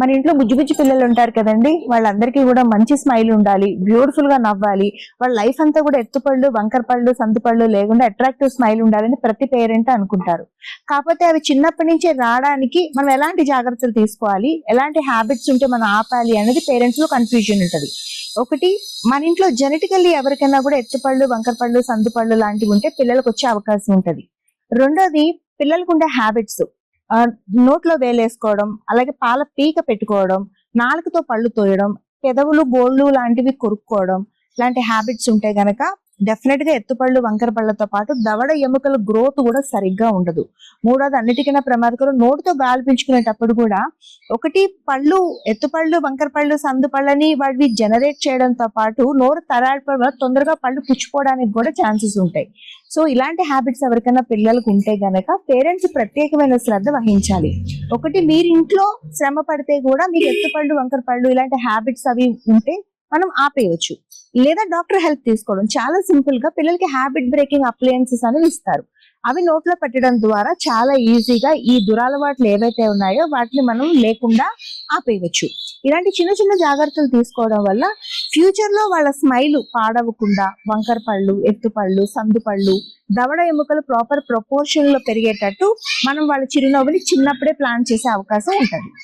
మన ఇంట్లో బుజ్జి బుజ్జి పిల్లలు ఉంటారు కదండి వాళ్ళందరికీ కూడా మంచి స్మైల్ ఉండాలి బ్యూటిఫుల్గా నవ్వాలి. వాళ్ళ లైఫ్ అంతా కూడా ఎత్తుపళ్ళు వంకర పళ్ళు సందు పళ్ళు లేకుండా అట్రాక్టివ్ స్మైల్ ఉండాలని ప్రతి పేరెంట్ అనుకుంటారు. కాకపోతే అవి చిన్నప్పటి నుంచే రావడానికి మనం ఎలాంటి జాగ్రత్తలు తీసుకోవాలి ఎలాంటి హ్యాబిట్స్ ఉంటే మనం ఆపాలి అనేది పేరెంట్స్లో కన్ఫ్యూజన్ ఉంటుంది. ఒకటి మన ఇంట్లో జెనెటికల్లీ ఎవరికైనా కూడా ఎత్తుపళ్ళు వంకర పళ్ళు సందు పళ్ళు లాంటివి ఉంటే పిల్లలకు వచ్చే అవకాశం ఉంటుంది. రెండోది పిల్లలకు ఉండే హ్యాబిట్స్ నోట్లో వేలేసుకోవడం అలాగే పాల పీక పెట్టుకోవడం నాలుకతో పళ్ళు తోయడం పెదవులు బోళ్ళు లాంటివి కొరుక్కోవడం ఇలాంటి హ్యాబిట్స్ ఉంటే గనక డెఫినెట్గా ఎత్తుపళ్ళు వంకర పళ్ళతో పాటు దవడ ఎముకల గ్రోత్ కూడా సరిగ్గా ఉండదు. మూడోది అన్నిటికైనా ప్రమాదకరం. నోటితో గాలి పీల్చుకునేటప్పుడు కూడా ఒకటి పళ్ళు ఎత్తుపళ్ళు వంకర పళ్ళు సందు పళ్ళని వాటిని జనరేట్ చేయడంతో పాటు నోరు తరాడిపోవడం వల్ల తొందరగా పళ్ళు పుచ్చిపోవడానికి కూడా ఛాన్సెస్ ఉంటాయి. సో ఇలాంటి హ్యాబిట్స్ ఎవరికైనా పిల్లలకు ఉంటే గనక పేరెంట్స్ ప్రత్యేకమైన శ్రద్ధ వహించాలి. ఒకటి మీరు ఇంట్లో శ్రమ పడితే కూడా మీకు ఎత్తుపళ్ళు వంకర పళ్ళు ఇలాంటి హ్యాబిట్స్ అవి ఉంటే మనం ఆపేయవచ్చు లేదా డాక్టర్ హెల్ప్ తీసుకోవడం. చాలా సింపుల్గా పిల్లలకి హ్యాబిట్ బ్రేకింగ్ అప్లయన్సెస్ అనేవి ఇస్తారు. అవి నోట్లో పెట్టడం ద్వారా చాలా ఈజీగా ఈ దురలవాట్లు ఏవైతే ఉన్నాయో వాటిని మనం లేకుండా ఆపేయవచ్చు ఇలాంటి చిన్న చిన్న జాగ్రత్తలు తీసుకోవడం వల్ల ఫ్యూచర్లో వాళ్ళ స్మైల్ పాడవకుండా వంకర పళ్ళు ఎత్తుపళ్ళు సందుపళ్ళు దవడ ఎముకలు ప్రాపర్ ప్రపోర్షన్లో పెరిగేటట్టు మనం వాళ్ళ చిరునవ్వుని చిన్నప్పుడే ప్లాన్ చేసే అవకాశం ఉంటుంది.